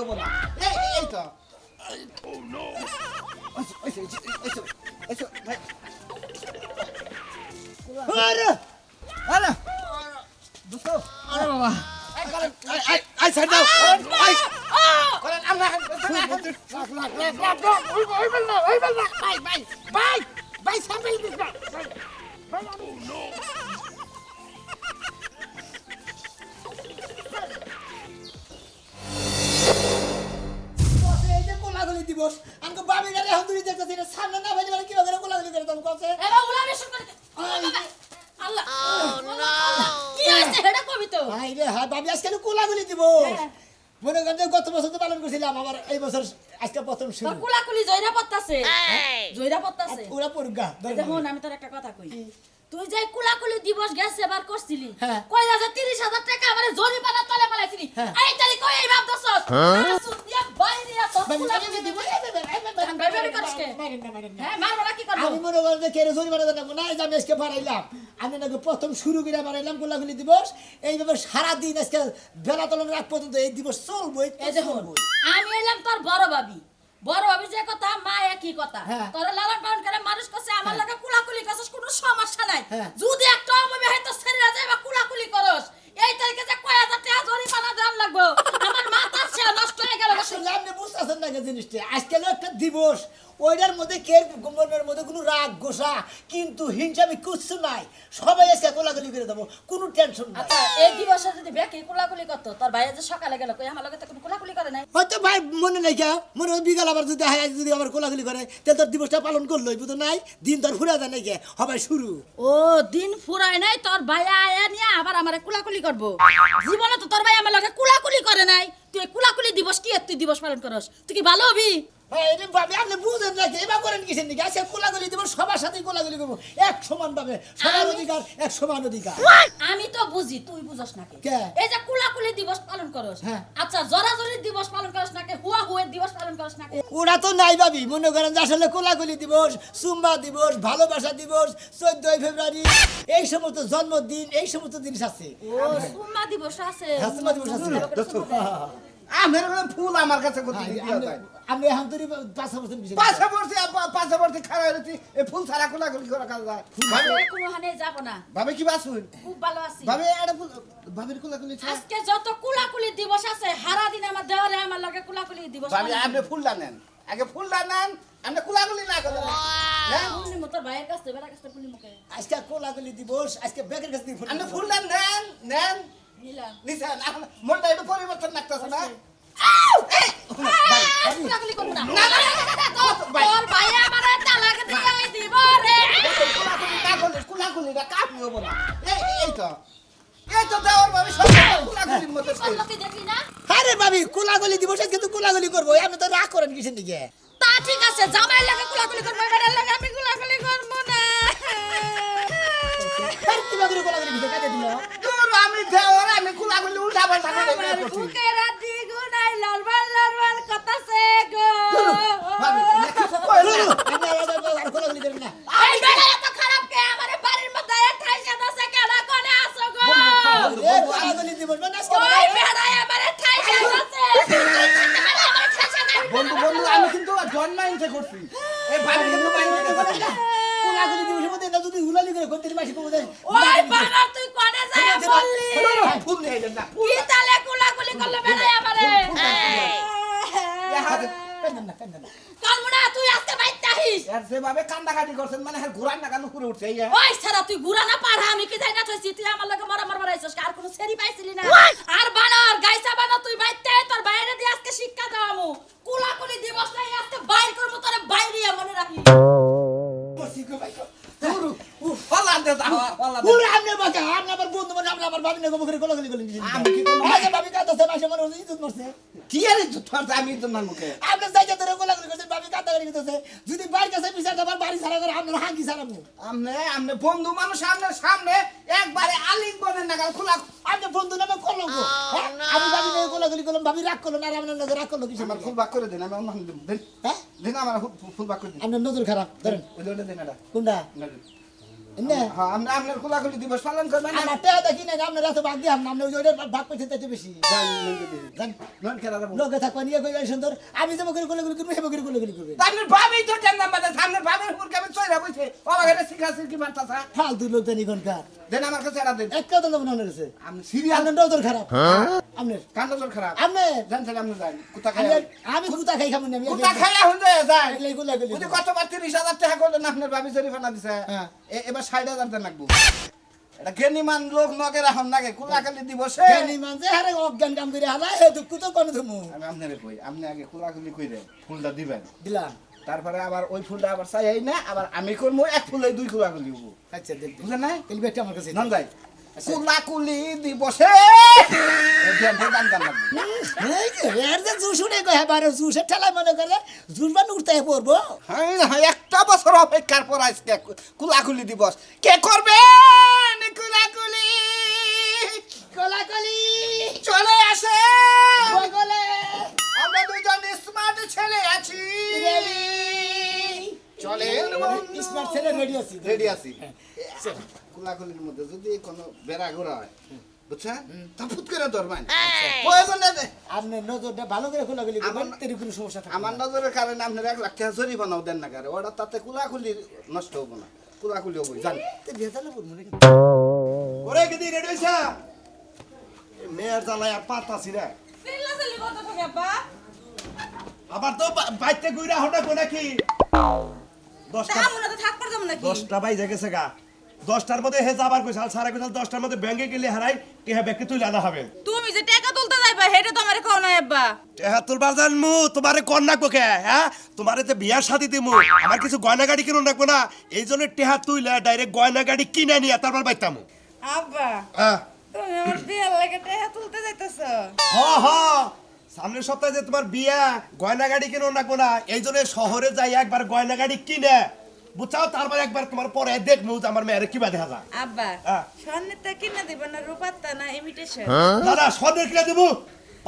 হব না। এই তো। দিবস। আমাকে বাবি গেলে এখন তুমি দেখতেছি এটা সামনে না ভাই মানে কীভাবে কোলাগুলি করে তুমি কসে? এবার উলাবে শুরু করে আল্লাহ। কি হয়েছে? এটা কবি তো। ভাই রে হ্যাঁ বাবি আজকে কোলাগুলি দিব হ্যাঁ। মনে করেন গত বছর তো পালন করছিলাম আবার এই বছর আজকে প্রথম শুরু। কুলাকুলি জয়রা পত্তাছে। জয়রা পত্তাছে। পুরা পরগা দেখুন আমি তোর একটা কথা কই। তুই যে কুলাকুলি দিবস গ্যাস সেবার করছিলি হ্যাঁ। কই হাজার তিরিশ হাজার টাকা আমার জরিমানা তলে পালাইছিলি হ্যাঁ। এই তারি কই এই ভাব দছস আমি মনে নাকি প্রথম শুরু করে বাড়াইলাম কোলাগুলি দিবস এইভাবে সারাদিন আজকে বেলা তলন রাত পর্যন্ত এই দিবস চলবো আমি এলাম তোর বড় ভাবি বড় ভাবি যে কথা মা একই কথা হ্যাঁ। তোর লালন পালন করে মানুষ কাছে আমার লাগে কুলাকুলি করছিস কোনো সমস্যা নাই হ্যাঁ। যদি একটা অমবে হয়তো ছেড়ে যায় বা কুলাকুলি করস এই তারিখে যে কয় হাজার টাকা জরিমানা দেওয়ার লাগবো? আমার মাথা সে না জিনিসটা? আজকে একটা দিবস। ওইটার মধ্যে কে মনের মধ্যে কোনো রাগ গোসা কিন্তু হিংসামি কিচ্ছু নাই। সবাই আজকে কোলাগুলি করে দেবো কোনো টেনশন নাই। আচ্ছা এই দিবসে যদি বেকি কুলাকুলি করতো তোর ভাইয়া যে সকালে গেল কই আমার লগে তো কোনো কুলাকুলি করে নাই। হয়তো ভাই মনে নাই কে? মনে হয় বিকাল আবার যদি হয় যদি আবার কোলাগুলি করে তাহলে তোর দিবসটা পালন করলোই বুঝো নাই? দিন তোর ফুরা যায় নাই কে? হবে শুরু। ও দিন ফুরায় নাই তোর ভাইয়া আয়া নিয়ে আবার আমারে কুলাকুলি করব। জীবনে তো তোর ভাই আমার লগে কুলাকুলি করে নাই। তুই কুলাকুলি দিবস কি তুই দিবস পালন করস? তুই কি ভালো হবি? ভাই ভাবি আপনি বুঝেন না এবার করেন কিসের দিকে আজকে কোলাগুলি দিব সবার সাথে কোলাগুলি করব এক সমান ভাবে সবার অধিকার এক সমান অধিকার আমি তো বুঝি তুই বুঝস নাকি এই যে কুলাকুলি দিবস পালন করস হ্যাঁ। আচ্ছা জরাজরি দিবস পালন করস নাকি হুয়া দিবস পালন করস নাকি ওরা তো নাই ভাবি মনে করেন যে আসলে কোলাগুলি দিবস সুম্বা দিবস ভালোবাসা দিবস চোদ্দই ফেব্রুয়ারি এই সমস্ত জন্মদিন এই সমস্ত জিনিস আছে ও সুম্মা দিবস আছে হ্যাঁ, দিবস আছে। আমের কোনো ফুল আমার কাছে কত হ্যাঁ, আমি- আমি এখন তোর পাঁচ বছর বিষয় পাশাপাশি পাশাপাশি খারাপ হয়েছি এই ফুল ছাড়া কোলাগুলি করা কাজ যায় কোনো হানে যাব না। ভাবে কি বাসুন খুব ভালো আছি। ভাবে একটা ফুল ভাবের কোলাগুলি ছাড়া আজকে যত কুলাকুলি দিবস আছে হারা দিন আমার দেওয়ারে আমার লগে কুলাকুলি দিবস ভাবে আপনি ফুলটা নেন। আগে ফুলটা নেন আপনি কোলাগুলি না করেন। হ্যাঁ? আজকে কোলাগুলি দিবস আজকে ব্যাগের কাছে ফুল নেন নেন। নিছেন? মনটা একটু পরিবর্তন লাগতেছে না। কোলাগুলি? আরে ভাবি কোলাগুলি দিবস আজকে তো কোলাগুলি করব। আপনি তো রাগ করেন কিসের দিকে? তা ঠিক আছে জামাই লাগে কুলাকুলি করব লাগে আমি কুলাকুলি করব না। কিবা করে কোলাগুলি দিতে কাজে দিল? আমি দেওয়ার কোলাগুলি উল্টা পাল্টা করে আমার করছি বেড়া বেড়া বন্ধু বন্ধু আমি কিন্তু জন্ম ইনতে করছি। এই ভাবি কিন্তু মাইন্ডে করে না কোলাগুলি মধ্যে না যদি হুলালি করে করতে মাসি কমে দেয় ওই বানর তুই কোনে যায় বললি? ফুল নিয়ে যান না কি তালে করলে আমারে? আর কোনো সেরি পাইছিলি না? আর বানর গাইসা বানর তুই বাইতে তোর বাইরে দিয়ে আজকে শিক্ষা দাও কুলাকুলি দিবস আজকে বাইর করব তোরে বাইরে মনে রাখি পুরো বাকা আবার বন্ধু মানে আপনি আবার ভাবি না গোবরে কোলাগুলি করলেন আমি কি করলাম? আজ ভাবি কাঁদাছে মাসে মনে ইজ্জত মরছে। কি আরে তোর আমি তো না মুখে আপনি যাইতে ধরে কোলাগুলি করছেন ভাবি কাঁদাগুলি করতেছে। যদি কাছে বিচার বাড়ি ছাড়া করে আপনার হাঙ্কি ছাড়াবো আমনে আমনে বন্ধু মানুষ সামনে সামনে একবারে আলিঙ্গ বনের নাগাল খোলা আপনি বন্ধু নামে হ্যাঁ? আমি না করলাম রাগ করল না আর আপনার নজর রাগ করল কিছু আমার ফুল বাক করে দিন আমি অন্য দিন হ্যাঁ? আমার ফুল বাক করে দিন। আপনার নজর খারাপ ধরেন। ওই কোনটা? আপনার কোলাকুলি দিবস পালন করবেন না আমার টেয়া দেখি না আমরা রাতে ভাগ দিলাম না আমরা ওই ভাগ পেতে দিতে বেশি। লোকে থাকবা নিয়ে কই সুন্দর। আমি যাব করে গুলো গুলো করব হেবো করে গুলো গুলো করবে। আপনার ভাবেই তো কেন নাম্বার সামনের ভাবের উপর কেমন চয়রা বইছে। আমাকে এটা শিখা শিখি মারতাছা। ফালতু লোক জানি কোনকার দেন আমার কাছে এটা দেন। এক কথা তো মনে হচ্ছে আমি সিরিয়াল আপনার নজর খারাপ। আপনার কান্ড জোর খারাপ? আপনি জানছেন আপনি যান কুতা খাই আমি- আমি কুতা খাই খাব আমি কুতা খাই এখন যায় যায় এগুলাই গুলা গুলি উনি কতবার তিরিশ হাজার টাকা করলেন আপনার ভাবি জরিমানা দিছে। হ্যাঁ। এ- এবার ষাট হাজার দেন লাগবো। এটা জ্ঞানীমান লোক নাগে দিবসে হারে অজ্ঞান কাম করে হালা হে দুঃখ তো কোন তুমি আমি আপনারে কই আপনি আগে ফুলটা দিবেন। দিলাম। তারপরে আবার ওই ফুলটা আবার চাই না আবার আমি করব এক ফুলে দুই কুলাকুলি হব। আচ্ছা দেখ। বুঝলেন না আমার কাছে নন যাই কুলাকুলি দিবসে মনে হ্যাঁ হ্যাঁ, একটা বছর অপেক্ষার পর আজকে কুলাকুলি দিবস। কে করবে? কুলাকুলি। কলাকলি। চলে আসে। আমরা দুজন স্মার্ট ছেলে আছি। চলে। স্মার্ট ছেলে রেডি আছি রেডি আছি। কুলাকুলির মধ্যে যদি কোনো বেড়া ঘোরা হয় বুঝছেন? তা ফুট করে ধরবেন প্রয়োজন নেই আপনি নজরটা ভালো করে খোলাগুলি করবেন আমার- তেরি কোনো সমস্যা থাকবে আমার নজরের কারণে আপনার এক লাখ টাকা জরিমানাও দেন না কারে। ওটা তাতে কুলাকুলি নষ্ট হব না। কুলাকুলি হব জান। তো ভেজালে পড়ব নাকি ওরে গদি রেডি হইছা? মেয়ের জ্বালায় আর পাতাছি রে চিল্লা চিল্লি কত থাকে আব্বা। আবার তো বাইতে গুইরা হঠাৎ নাকি দশটা তা তো থাকবার যাব নাকি? দশটা বাইজে গেছে গা। দশটার মধ্যে হে যাবার কইসাল সারা কইসাল দশটার মধ্যে ব্যাংকে গেলে হারাই কে ব্যাংকে তুই আনা হবে। তুমি যে টাকা তুলতে যাইবা হেটা তো কও না আব্বা। হ্যাঁ তুলবার জানমু তোমারে কন্যা কোকে হ্যাঁ? তোমারে তো বিয়ার শাদি দিমু আমার কিছু গয়না গাড়ি কিনুন রাখব না এই জন্য টেহা তুইলা ডাইরেক্ট গয়না গাড়ি কিনে নিয়ে তারপর বাইতামু। আব্বা হ্যাঁ। তুমি আমার বিয়ের লাগে টাকা তুলতে যাইতাছো। হ হ। সামনের সপ্তাহে যে তোমার বিয়া গয়না গাড়ি কিনো না না এই জন্য শহরে যাই একবার গয়না গাড়ি কিনে। বুঝাও তারপর একবার তোমার পরে দেখব যে আমার মেয়ের কি দেখা যায়। আব্বা হ্যাঁ। স্বর্ণেরটা কিনে দিব না রূপারটা না ইমিটেশন না না স্বর্ণের কিনে দেবো।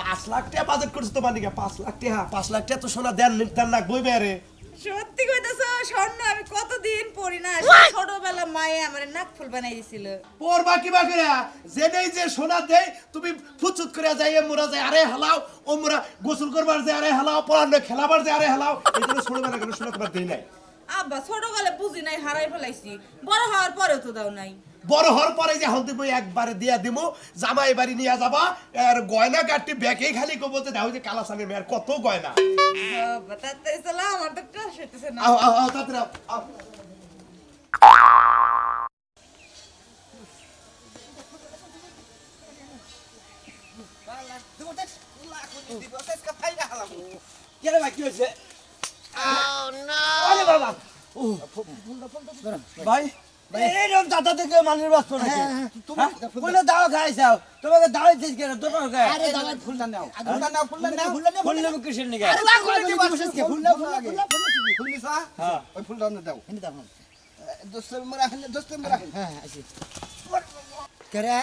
পাঁচ লাখ টাকা বাজেট করছে তোমার দিকে পাঁচ লাখ টাকা পাঁচ লাখ টাকা তো সোনা দেন দেন না বই বেড়ে সত্যি কইতাছো স্বর্ণ আমি কতদিন পরি না ছোটবেলা মায়ে আমার নাক ফুল বানাই দিছিল। পড়বা কিবা করে যে যে সোনা দেয় তুমি ফুচুত করে যাই মোরা যায় আরে হালাও ও মোরা গোসল করবার যায় আরে হালাও পড়ানো খেলাবার যায় আরে হালাও এই জন্য ছোটবেলা কেন সোনা তোমার দেই নাই। আব্বা ছোটকালে বুঝি নাই হারাই ফেলাইছি। বড় হওয়ার পরেও তো দাও নাই। বড় হওয়ার পরে যে হলদি বই একবারে দিয়া দিব জামাই বাড়ি নিয়ে যাবা আর গয়না গাঠটি ব্যাগেই খালি কো বলতে দাও যে কালাসানের মেয়ের কত গয়না। কেন ভাই এইরকম দাদা থেকে মানুষ বাঁচতো নাকি? কোনো দাওয়া খাইছাও তোমাকে দাওয়া দিস কেন? তোমার আরে দাওয়া ফুলটা নাও ফুলটা নাও, ফুলটা নাও। ফুলটা নাও ফুলটা নাও কিসের নিকে? ফুলটা খুলে ফুলটা ফুলটা ফুলটা ফুল ওই ফুলটা অন্য দাও। এনে দাও। দোস্তের মোরা হলে দোস্তের মোরা হ্যাঁ আসি করে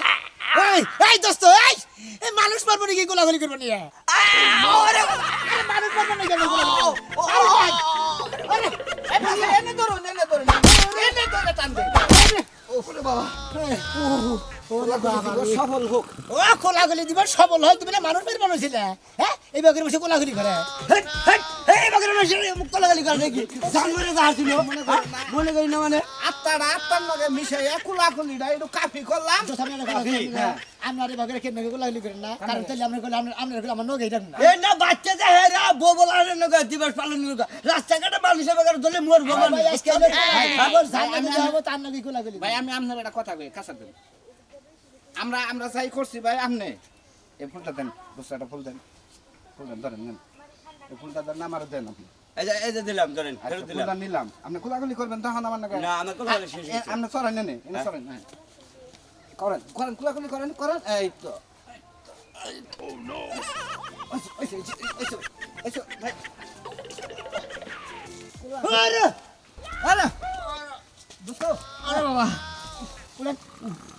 এই এই দোস্ত এই! এই মানুষ মারবো নাকি? গোলাগুলি করব নিয়ে আরে মানুষ মারবো নাকি? গোলাগুলি এনে ধরো। এনে ধরো এনে ধরে টান দে। ওরে বাবা ওরে বাবা সফল হোক। ও কোলাগুলি দিব সবল হয় তুমি না মানুষ মেরে মানুষ ছিলে হ্যাঁ এই বাগের বসে কোলাগুলি করে। এই বাগের বসে কোলাগুলি করে নাকি? জানবরে যা ছিল মনে করি না মানে? আত্মারা আত্মার লগে মিশাইয়া কুলাকুলিটা একটু কাফি করলাম। তো সামনে রাখা আপনার বাগের কেন কোলাগুলি করেন না। কারণ তাহলে আমরা করলে আমরা আমরা আমার নগে এটা না। এই না বাচ্চা যে হে রা বউ বলার নগা দিবস পালন নগা। রাস্তাঘাটে মানুষের বাগার দলে মোর বাবা ভাই আজকে আমি খবর জানি না হবে তার নগে কোলাগুলি ভাই আমি আপনার একটা কথা কই কাছে দেন আমরা আমরা যাই করছি ভাই আপনি এই ফুলটা দেন ফুল দেন। ফুল দেন ধরেন এই ফুলটা দেন আমার দেন আপনি। এই যে দিলাম ধরেন আচ্ছা, ফেরত দিলাম। নিলাম। আপনি কোলাকুলি করবেন তখন আমার নাকি না আমার কথা শেষ। আপনি নেনে এনে চলেন হ্যাঁ। করেন করেন কোলাকুলি করেন করেন। এই তো। ওইসো, ভাই। আরে! আরে, আরে বাবা। কোলা এনে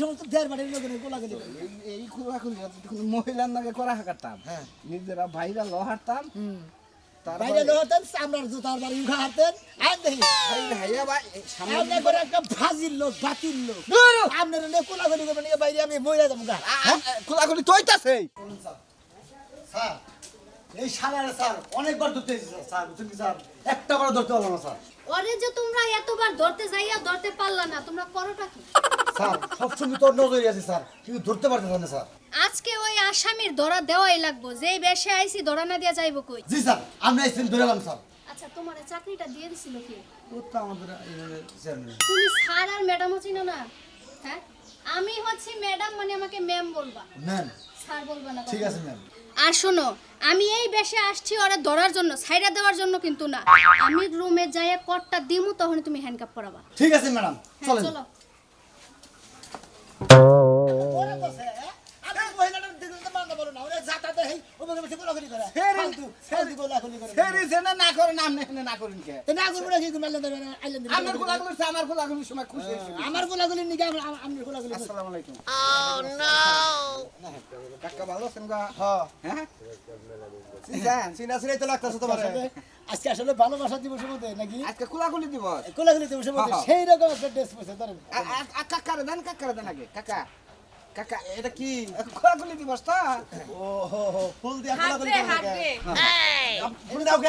সমস্ত বাড়ির লোকের এই- মহিলার নাকি করা হাঁকাতাম। নিজেরা ভাইরা লো হাঁটতাম। বাইরে লোহতেন চামড়ার জুতার বাড়ি উঠা হাতেন আর দেখি। সামনে করে একটা ভাজির লোক বাতির লোক। আপনার এনে কোলাকুলি করবেন এই বাইরে আমি বইরা যাব গা। তৈতাছে এই সালারে স্যার অনেকবার ধরতে স্যার। একটা বার ধরতে পারলাম না স্যার। ওরে যে তোমরা এতবার ধরতে যাইয়া ধরতে পারলা না তোমরা করোটা কি? স্যার সবসময় তোর নজরে আছে স্যার। কিন্তু ধরতে পারতেছেন না স্যার। আজকে ওই আসামির ধরা দেওয়াই লাগবো যেই বেশে আইছি ধরা না দিয়া যাইবো কই? জি স্যার আমি আইসেন ধরে স্যার। আচ্ছা তোমার চাকরিটা দিয়ে দিছিল কি? ও তো আমাদের তুমি স্যার আর ম্যাডামও চিনো না? হ্যাঁ? আমি হচ্ছি ম্যাডাম মানে আমাকে ম্যাম বলবা। ম্যাম। স্যার বলবা না ঠিক আছে ম্যাম। আর শোনো আমি এই বেশে আসছি ওরা ধরার জন্য সাইডা দেওয়ার জন্য কিন্তু না আমি রুমে যাইয়া কটটা দিমু তখন তুমি হ্যান্ডকাপ পরাবা ঠিক আছে ম্যাডাম হ্যাঁ চলেন চলো ওরা বসে আপনি মহিলাটার দিকে তো মানতে বলো যাতাতে হেই ওকে বসে কোলাকুলি করে। ফালতু ফালতু কোলাকুলি করে। ফেরি সেনা না করেন আপনি এখানে না করেন কে? না করব না কি মারলেন আইলেন দেবেন আপনার আমার কোলাকুলির সময় খুশি আমার কোলাকুলি নিকে আমরা আমরা কোলাকুলি আসসালামু আলাইকুম। কাকা ভালো আছেন গা? হ্যাঁ? চিনছেন? তো লাগতেছে তোমার। আজকে আসলে ভালোবাসা দিবসের মধ্যে নাকি? আজকে কোলাকুলি দিবস। কোলাকুলি দিবসের মধ্যে। সেই রকম একটা ড্রেস পরছে ধরেন কাকারে দেন কাকারে দেন আগে। কাকা কাকা এটা কি? কোলাকুলি দিবস তো ও হো হো ফুল দিয়া নাকি? ফুল দাও কে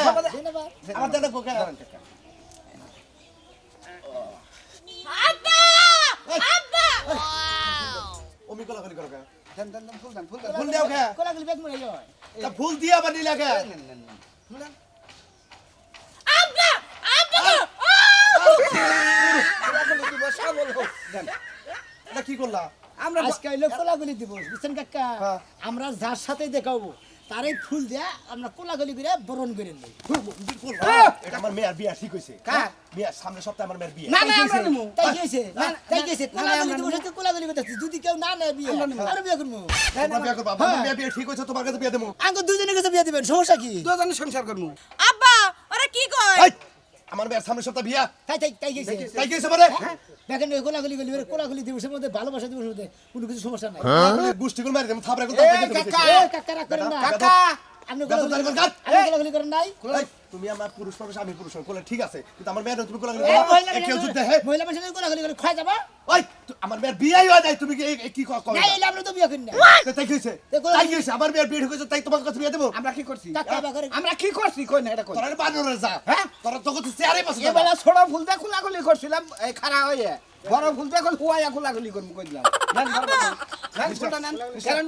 আমার দাদা কোকে। ওমি করো কে দেন দেন দেন ফুল দেন ফুল দেন। ফুল দাও কে বেগ মরে যায় তা ফুল দিয়া বানি লাগে দেন। কোলাকুলি দিবস সবল হোক। দেন। এটা কি করলা? আমরা আজকে হইল কোলাকুলি দিবস বুঝছেন কাকা? হ্যাঁ। আমরা যার সাথে দেখাবো তারই ফুল দিয়া আমরা কোলাকুলি করে বরণ করে নেই। এটা আমার মেয়ের বিয়া ঠিক হইছে। কার? বিয়া সামনের সপ্তাহে আমার মেয়ের বিয়া। না না আমরা নিমু। তাই গেছে না, তাই না, গেছে না, কোলাকুলি আমরা দিবস করতেছি। যদি কেউ না নেয় বিয়ে আরও বিয়ে করব বিয়া করবা আমার মেয়ের বিয়া ঠিক হইছে তোমার কাছে বিয়া দেবো। আঙ্গ দুজনে কাছে বিয়ে দিবেন সমস্যা কি? সংসার করব আব্বা ওরা কি কয় এই, আমার মেয়ের সামনের সপ্তাহ বিয়া। তাই তাই তাই গেছে। তাই গেছে মানে? দেখেন ওই কোলাকুলি গলি কোলাকুলি দিবসের মধ্যে ভালোবাসা দিবসের মধ্যে কোনো কিছু সমস্যা নাই। গোষ্ঠী করে মারি দেবো থাপড়া করে কাকা। কাকা রাখ করেন না। কাকা! আপনি বেতন কোলাকুলি কাট। আপনি কোলাকুলি করেন নাই। তুমি আমার পুরুষ মানুষ আমি পুরুষ কোলে ঠিক আছে কিন্তু আমার মেয়ের তুমি কোলাকুলি করো কেউ যদি দেখে মহিলা মানুষের কোলাকুলি করে খাওয়া যাবা? ওই আমার মেয়ের বিয়াই হয় নাই তুমি কি কি ক- করো নাই এলে আমরা তো বিয়ে করি না তাই কি হইছে তাই কি হইছে আমার মেয়ের বিয়ে হইছে তাই তোমার কাছে বিয়া দেবো? আমরা কি করছি? কাকা বা করে আমরা কি করছি? কই না এটা কই? তোরা বানরে যা হ্যাঁ? তোরা তো কত চেয়ারে বসে এবেলা ছোট ফুল দিয়ে খোলাখুলি করছিলাম এই হয়ে। বড় ফুল দিয়ে এখন হুয়াইয়া খোলাখুলি করব কই দিলাম? নেন,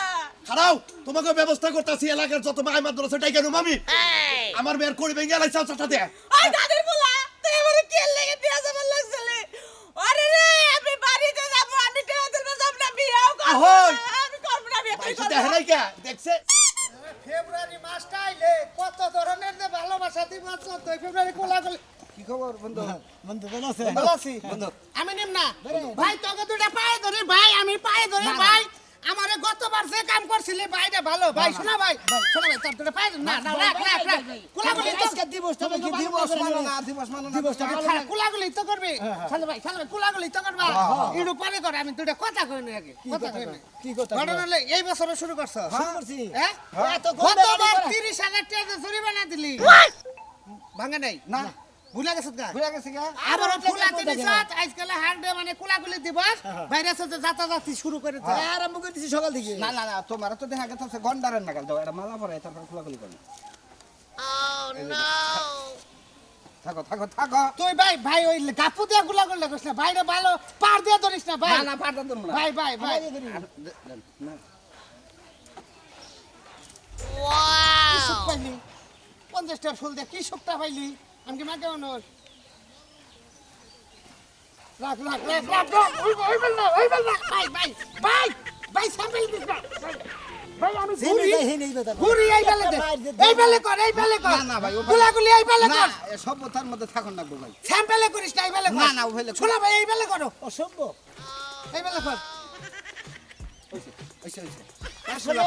খারাও তোমাকে ব্যবস্থা করতেছি এলাকার যত মাই মাদ্রাসা টাই কেন মামি? আমার মেয়ের করি ভেঙে এলাইছে চাটা দে ওই দাদির পোলা তুই আমারে কে লেগে বিয়া যাবার লাগছিলে। আরে রে আমি বাড়িতে যাব আমি যাব না বিয়াও করব না, আমি করব না বিয়া তুই পয়সা করবি কে? দেখছে? ফেব্রুয়ারি মাসটা আইলে কত ধরনের যে ভালোবাসা দিবস চলতো ফেব্রুয়ারি কোলাকুলি কি খবর বন্ধু? বন্ধু ভালো আছে? ভালো আছি। বন্ধু। আমি নিম না। ভাই তোকে দুটা পায়ে ধরে ভাই আমি পায়ে ধরে ভাই। আমারে গতবার যে কাম করছিলি ভাইটা ভালো ভাই শোনা ভাই শোনা ভাই তোর পায়ে ধরে না না রাখ রাখ রাখ। কোলাকুলি তো আজকে দিবস তুমি কি দিবস মানো না দিবস মানো না। দিবস দিবসটা ভালো কোলাকুলি তো করবি। চল ভাই চল ভাই কোলাকুলি তো করবা। ইডু পরে করে আমি দুটা কথা কই না আগে কথা কই না। কি কথা ঘটনা হলে এই বছরে শুরু করছ? শুরু করছি। হ্যাঁ? এত গতবার 30000 টাকা জরিমানা দিলি। ভাঙা নাই? না। ভুলে গেছত গা। ঘুরে গেছে গা? আবার ফুলাতে দিছত আজকাল হান্ডে মানে কোলাকুলি দিবস বাইরে সাথে যাতাযাতি শুরু করেছে আরম্ভ করে দিছি সকাল থেকে। না না না তোমার তো দেখা গেছে গন্ডারের নাগাল দাও এটা মালা পরে তারপর খোলাখুলি করো। থাকো থাকো থাকো। তুই ভাই ভাই ওই গাপু দিয়ে গুলা করলে কইস না। ভাইরে ভালো পার দিয়ে ধরিস না ভাই। না না পারতাম তো না। ভাই ভাই ভাই। পাইলি? পঞ্চাশটা ফুল দিয়ে কি সুখটা পাইলি? আমি কি মাকে অনর রাখ রাখ রাখ রাখ রাখ ওই ওই বেল না ওই বেল না ভাই ভাই ভাই ভাই সাম্পল দিস না ভাই, আমি ঘুরি ঘুরি এই বেলে দে এই বেলে কর এই বেলে কর না, না ভাই, গুলাগুলি এই বেলে না কর সভ্যতার মধ্যে থাকুন না গো ভাই। স্যাম্পলে করিস না এই বেলে কর। না, না, ও বেলে। শোনা ভাই এই বেলে করো। অসভ্য এই বেলে কর। আমি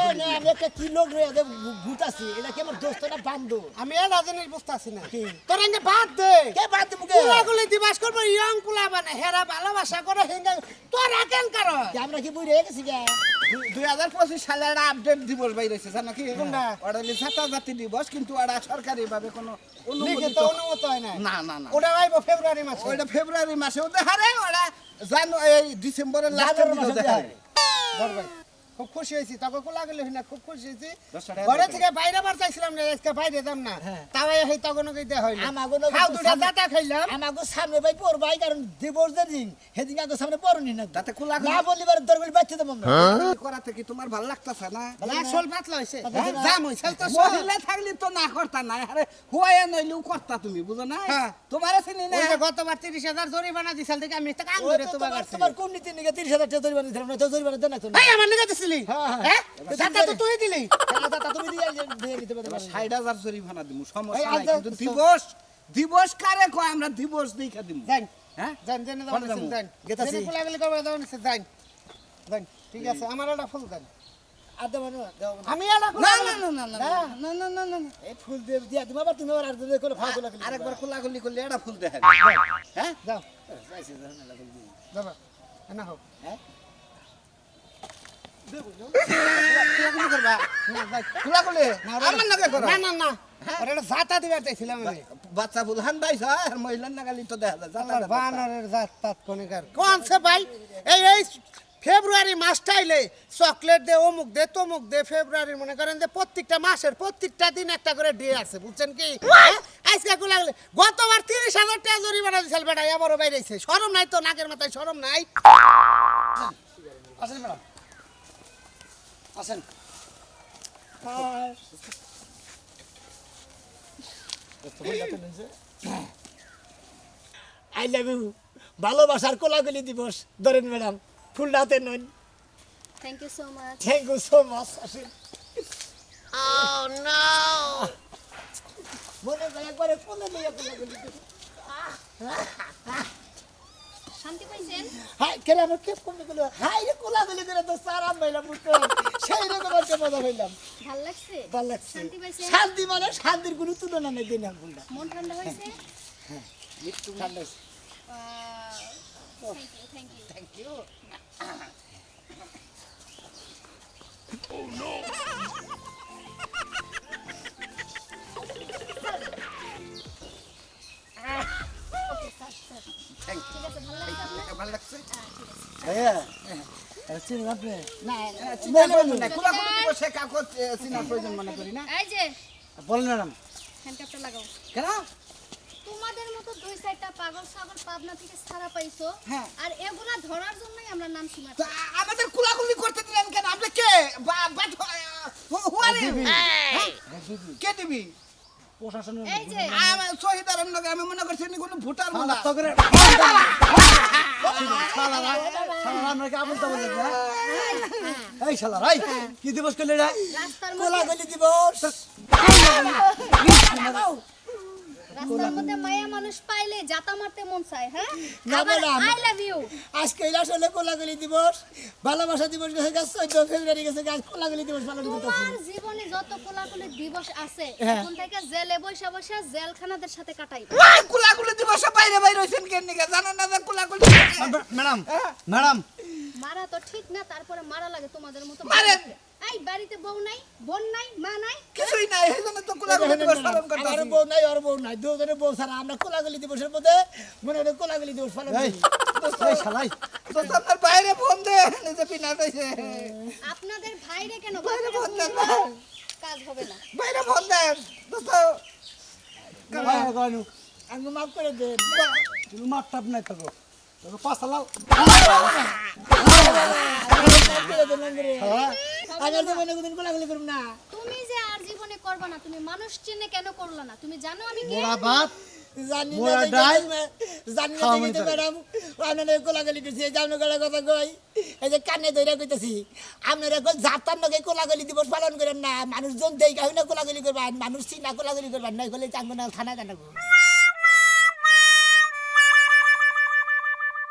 এটা না বান্ধব আমি জিনিস না। কি? তোর এনে বাদ দে। বাদ দেবো দিবাস করব ইয়ং পুলা মানে হেরা ভালোবাসা করে হেঙ্গা। তোর আকেন কর কি আমরা কি বুড়ি গেছি দুই- দুই হাজার পঁচিশ সালে একটা আপডেট দিবস বাইরেছে? ওটা ছাত্র জাতি দিবস কিন্তু ওটা সরকারি ভাবে কোনো লিখিত অনুমত হয় না। না না না। ওটা আইবো ফেব্রুয়ারি মাসে। ওইটা ফেব্রুয়ারি মাসে। ওদের হারে ওরা জানো এই ডিসেম্বরের লাস্টের জানুয়ারি দিকে ধর ভাই। খুব খুশি হয়েছি। তখন কোলা গেলে না খুব খুশি হয়েছি। ঘরে থেকে বাইরে বার চাইছিলাম না আজকে বাইরে দাম না। হ্যাঁ। তাও এই তখন কইতে হইল। আমাগো খাও তো দুটা সামনে- দাতা খাইলাম। আমাকে সামনে ভাই পড় ভাই কারণ দিবস যে দিন সেদিন আগে সামনে পড়নি না। তাতে খোলা না বলিবার দরকার বাচ্চা দেবো আমরা। এই করাতে কি তোমার ভালো লাগতেছে না? না সোল পাতলা হইছে। হ্যাঁ? জাম হইছে তো সোল মহিলা থাকলে তো না করতা না আরে হুয়াইয়া নইলেও করতা তুমি বুঝো না হ্যাঁ। তোমার চিনি না। ওই গতবার তিরিশ হাজার জরিমানা দিছাল থেকে আমি তো কাম ধরে তোমার তোমার তোমার কোন নীতি তিরিশ হাজার টাকা জরিমানা দিলাম না তো জরিমানা দেন না তো এই আমার নিকে দিছিলি? হ্যাঁ, হ্যাঁ। হ্যাঁ? দাতা তো তুই দিলি? দাদা তুমি দিয়ে দিয়ে দিতে পারবে ষাট হাজার জরিমানা দিব সমস্যা নাই কিন্তু দিবস দিবস কারে কয়? আমরা দিবস দেখা দিব যাই। হ্যাঁ? যান জেনে দাও যাব? গেতাছি। জেনে কোলাগুলি করবে দাও নিছে যান যান ঠিক আছে আমার একটা ফুল দেন। আর দেবো না দেবো না। আমি না না না না না হ্যাঁ। না না না না না। এই ফুল দিয়ে দিয়া তুমি আবার তুমি আবার আর করে ফাঁক লাগলে আরেকবার খোলাখুলি করলে এটা ফুল দেখা হ্যাঁ? যাও। যাবা। না হোক হ্যাঁ? ফেব্রুয়ারি চকলেট দে অমুক দে তমুক দে মনে করেন প্রত্যেকটা মাসের প্রত্যেকটা দিন একটা করে ডে আছে বুঝছেন কি? আজকে লাগলে গতবার তিরিশ হাজার টাকা জরিমানা দিয়েছিল বেটা এবারও বাইরেছে সরম নাই তো নাকের মাথায় সরম নাই আসেন ম্যাডাম আসেন। I love you. ভালোবাসার কোলাগুলি দিবস। ধরেন ম্যাডাম ফুলটা হাতে নন thank you so much thank you so much আসেন। মনে হয় একবারে কোলে নিয়ে কোলাগুলি দিবস। হাই কেন আমার কেপ কমে গেল? হাই রে কোলাগুলি দিলে তো সারাম পাইলাম বুঝতে সেই রকম একটা মজা পাইলাম। ভালো লাগছে? ভালো লাগছে। শান্তি শান্তি মানে শান্তির কোনো তুলনা নেই দিন মন ঠান্ডা হয়েছে? একটু ঠান্ডা হয়েছে। Thank you thank you. Thank you. ভালো লাগছে আপনার ভালো লাগছে? হ্যাঁ চিনি আপনি না হ্যাঁ, চিনার প্রয়োজন নাই। খোলাখুলি দিবস সে কাউকে, চিনার প্রয়োজন মনে করি না। এই যে বলেন ম্যাডাম হ্যান্ডকাপটা লাগাও কেন তোমাদের মতো দুই চারটা পাগল ছাগল পাবনা থেকে ছাড়া পাইছো হ্যাঁ। আর এগুলা ধরার জন্যই আমরা নাম তা আমাদের খোলাখুলি করতে দিলেন কেন আপনি কে বা- বা- হু- who are you? হ্যাঁ? কে দিবি প্রশাসনের এই যে আমার শহীদার নগে আমি মনে করছি ইনি কোনো ভোটার মনে করে আমরা কি আমল তাবল এই শালা রাই কি দিবস করলে রে? মধ্যে। কোলাগুলি দিবস? রাস্তার মধ্যে মায়া মানুষ পাইলে জাতা মারতে মন চায় হ্যাঁ? না, ম্যাডাম। আই লাভ ইউ আজকে আসলে কোলাগুলি দিবস ভালোবাসা দিবস গেছে গেছে চোদ্দ ফেব্রুয়ারি গেছে আজ কোলাগুলি দিবস পালন করতেছি তোমার জীবনে যত কোলাকুলি দিবস আছে হ্যাঁ। এখন থেকে জেলে বসে বসে জেলখানাদের সাথে কাটাইবে। ওই কুলাকুলি দিবস বাইরে বাইরে হইছেন কেন নিকে? জানেন না যে কুলাকুলি ম্যাডাম ম্যাডাম। মারা তো ঠিক না তারপরে মারা লাগে তোমাদের মতো মারেন। এই বাড়িতে বউ নাই বোন নাই মা নাই কিছুই নাই এই জন্য তো কুলাকুলি দিবস পালন আমার করতেছি বউ নাই আর বউ নাই দুজনের বউ ছাড়া আমরা কোলাগুলি দিবসের মধ্যে মনে হয় কোলাগুলি দিবস পালন করি এই শালাই তো আপনার বাইরে ফোন দে নিজে পিনা দিয়েছে আপনাদের ভাইরে কেন বাইরে ফোন দেন কাজ হবে না বাইরে ফোন দেন দোস্ত আমি মাফ করে দেন তুমি মাপ টাপ নাই থাকো তবে পাঁচ লাল জীবনে কোনদিন করব না? তুমি যে আর জীবনে করবা না তুমি মানুষ চিনে কেন করলা না? তুমি জানো আমি কে? মোরা ভাত জানি না মোরা দেখে জানি না খাওয়া দেখে তো ম্যাডাম আপনার কোলাগুলি করছি এই যে কথা কই এই যে কানে ধরে কইতেছি আপনারা কই জাতার নগে কোলাগুলি দিবস পালন করেন না? মানুষজন দেই কাহিনা কোলাগুলি করবেন মানুষ চিনা কোলাগুলি করবেন না কইলে চাঙ্গনা থানা জানাব